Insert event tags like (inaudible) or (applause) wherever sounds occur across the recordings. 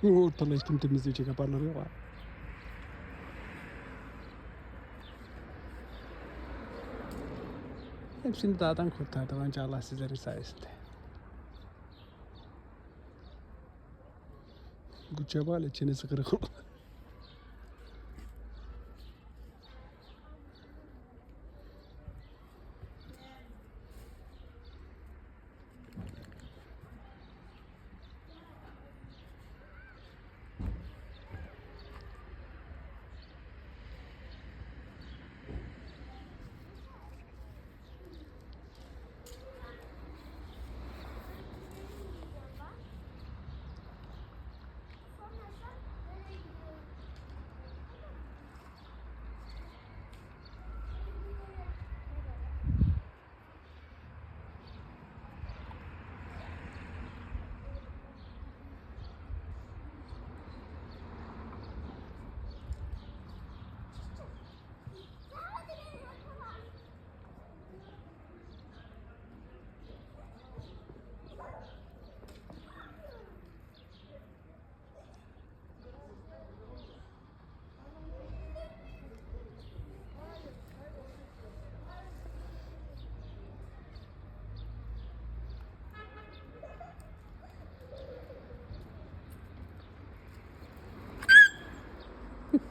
Kim temizleyecek yaparlar yok ha. Hepsini dağdan kurtardı önce Allah sizlerin sayesinde. Bu cebale çenesi kırık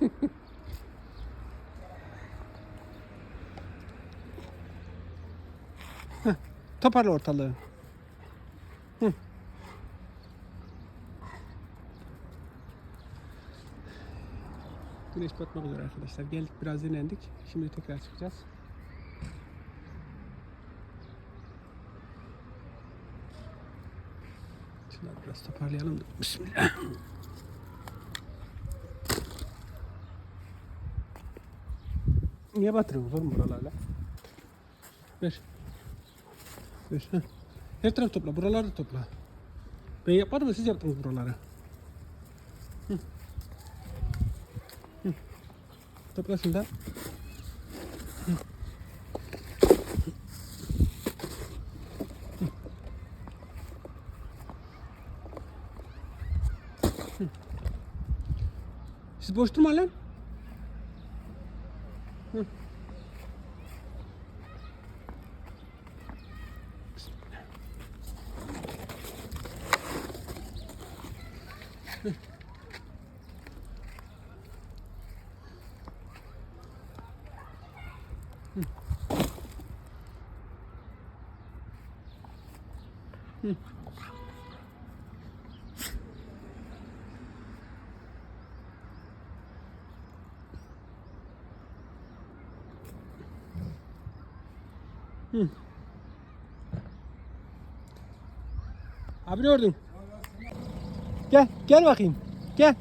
oldu. Toparla ortalığı. Hı. Güneş batmak üzere arkadaşlar. Geldik biraz dinlendik. Şimdi tekrar çıkacağız. Biraz toparlayalım. Bismillah. Niye batırıyorsun oğlum buralarla? Ver. Ver. heh. Her taraf topla. Buraları da topla. Ben yapmadım da siz yaptınız buraları. Hı. Hı. Topla. Hı. Hı. Siz boş durma lan. Hı. Abi ne ördün? Gel, gel bakayım. Gel.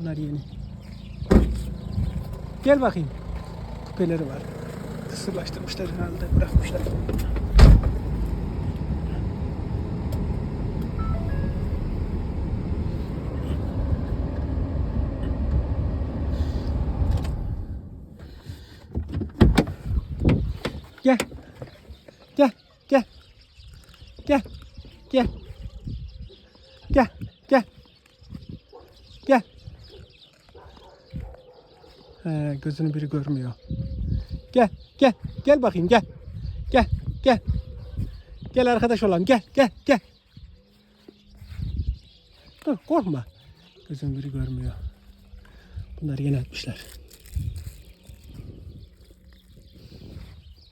Bunlar yeni. Gel bakayım. Küpeleri var. Kısırlaştırmışlar herhalde, bırakmışlar. Gel. Gel, gel. Gel. Gel. Gel. Gel. Gel. He, gözünü biri görmüyor. Gel. Gel. Gel bakayım gel. Gel. Gel. Gel arkadaş olalım. Gel. Gel. Gel. Dur korkma. Gözün biri görmüyor. Bunları yeni atmışlar.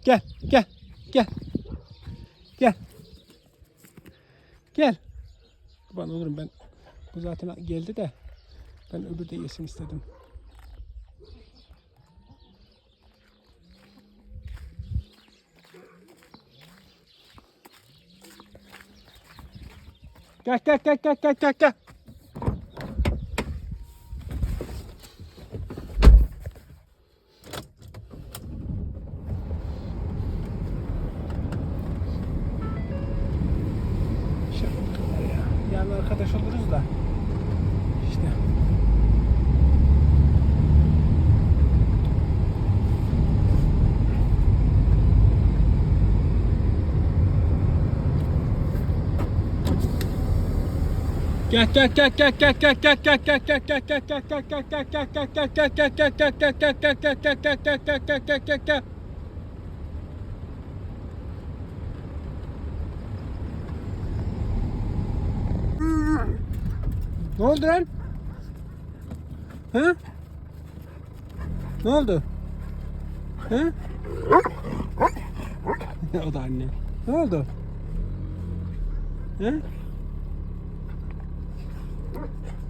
Gel. Gel. Gel. Gel. Gel. Kurban olurum ben. Bu zaten geldi de ben öbür de yesin istedim. Gel gel gel gel gel gel gel. Şey yaptılar ya. Yani arkadaş oluruz da. İşte. Ne oldu lan? He? Ne oldu? He? o da anne. Ne oldu? He?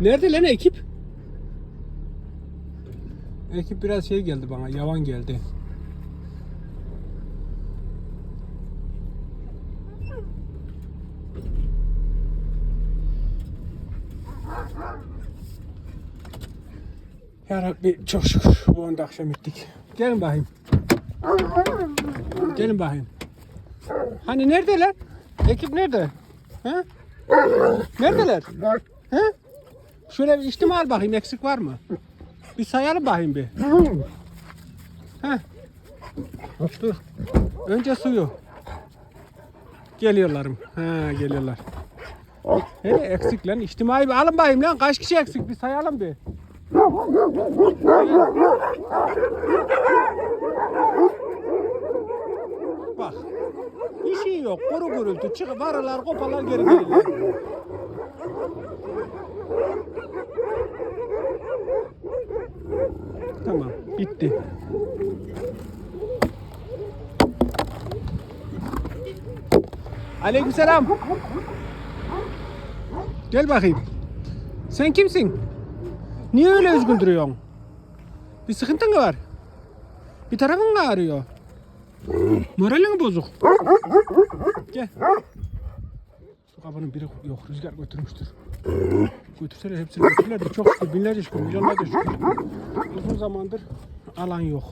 Nerede lan ekip? Ekip biraz şey geldi bana, yavan geldi. Ya Rabbi çok şükür bu anda akşam ettik. Gelin bakayım. Gelin bakayım. Hani neredeler? Ekip nerede? Ha? Neredeler? Ha? Şöyle bir içtima al bakayım eksik var mı? Bir sayalım bakayım bir. Ha? Dur. Önce suyu. Geliyorlarım. Ha geliyorlar. He eksik lan. İçtimai bir alın bakayım lan. Kaç kişi eksik bir sayalım bir. Bak. Bir şey yok. Kuru gürültü. Çıkıp arılar, kopalar geri gelirler. Tamam. Bitti. Aleykümselam. Gel bakayım. Sen kimsin? Niye öyle üzgün duruyorsun? Bir sıkıntın mı var? Bir tarafın mı ağrıyor? Moralin bozuk? Gel. Su kabının biri yok. Rüzgar götürmüştür. Götürseler hepsini götürürler de çok şükür. Binlerce şükür. Milyonlarca şükür. Uzun zamandır alan yok.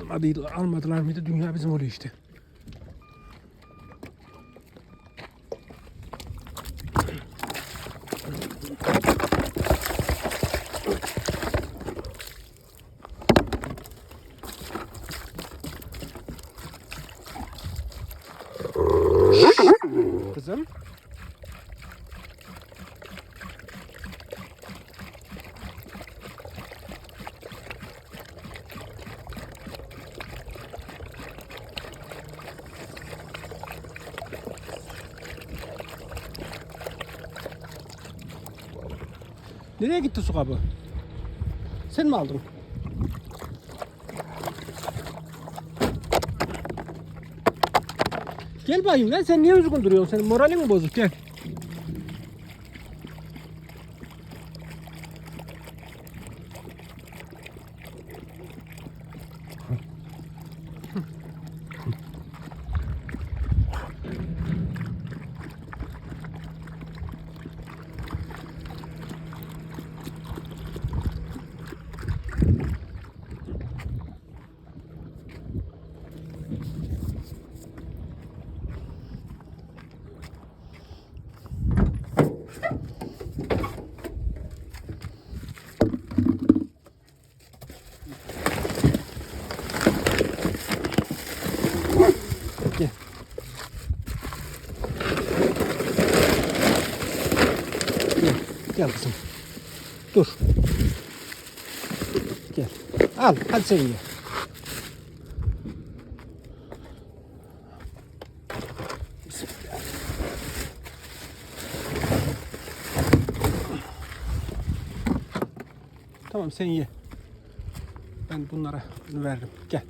Almadılar, almadılar mıydı dünya bizim oluyor işte. Kızım. Nereye gitti su kabı? Sen mi aldın? Gel bakayım lan sen niye üzgün duruyorsun? Senin moralin mi bozuk? Gel. Gel. Gel. Gel kızım. Dur. Gel. Al. Hadi sen ye. Tamam sen ye. Ben bunlara bunu veririm. Gel.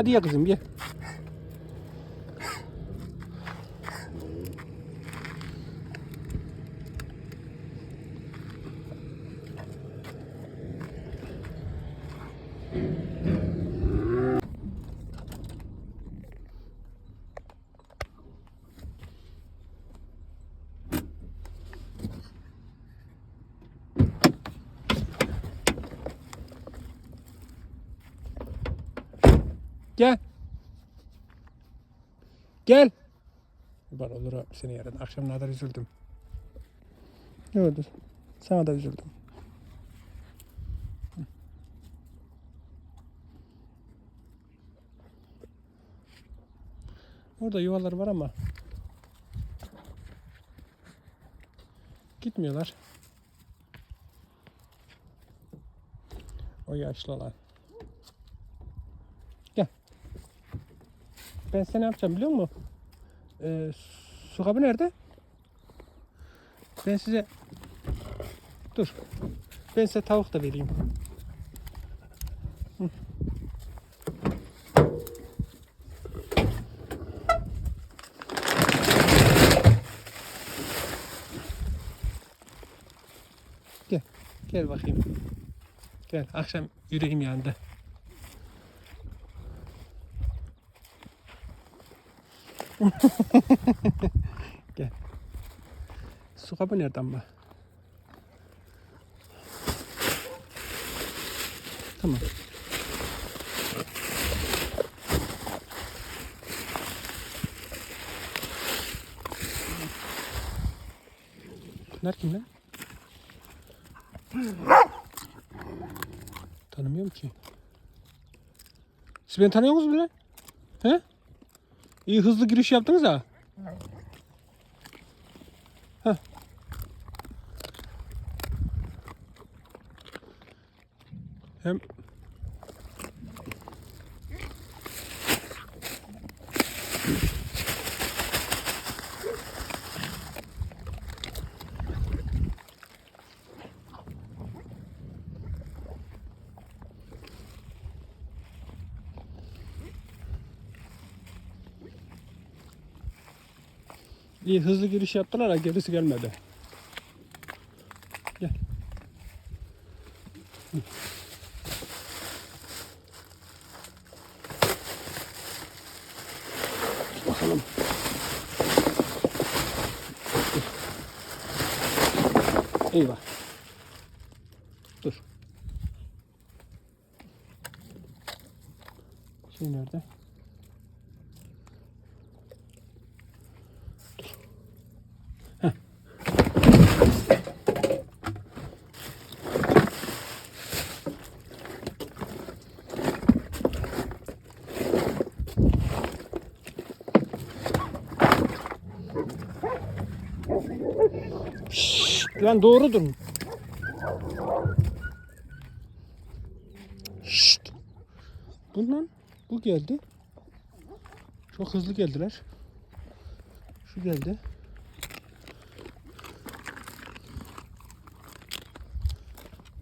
Hadi ye kızım. Gel. Var olur o seni yarın. Akşamlarda üzüldüm. Yoktur. Sana da üzüldüm. Orada yuvalar var ama gitmiyorlar. O yaşlı olan. Gel. Ben seni ne yapacağım biliyor musun? Ee, su kabı nerede? Ben size dur. Ben size tavuk da vereyim. Gel. Gel bakayım. Gel. Akşam yüreğim yandı. (laughs) Gel. Su kabı nerede ama? Tamam. Bunlar kim lan? Tanımıyorum ki. Siz beni tanıyor musunuz lan? He? İyi hızlı giriş yaptınız ha. Heh. Hem iyi hızlı giriş yaptılar ha gerisi gelmedi. Gel. Bakalım. Eyvah. Dur. Şey nerede? Şşt, lan doğru durun. Şşt. Bundan bu geldi. Çok hızlı geldiler. Şu geldi.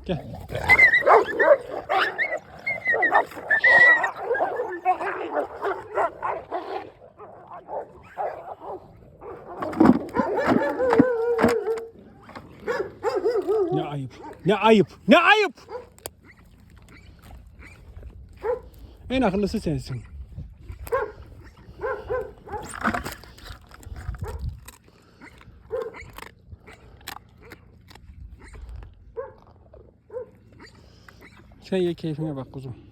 Gel. Ne ayıp. Ne ayıp. Ne ayıp. En akıllısı sensin. Sen ye keyfine bak kuzum.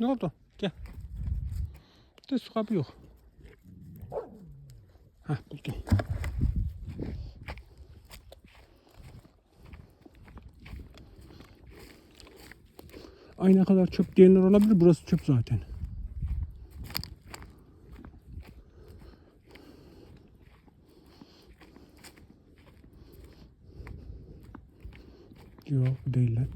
Ne oldu? Gel. De su kabı yok. Hah buldum. Ay ne kadar çöp diyenler olabilir. Burası çöp zaten. Yok değil lan.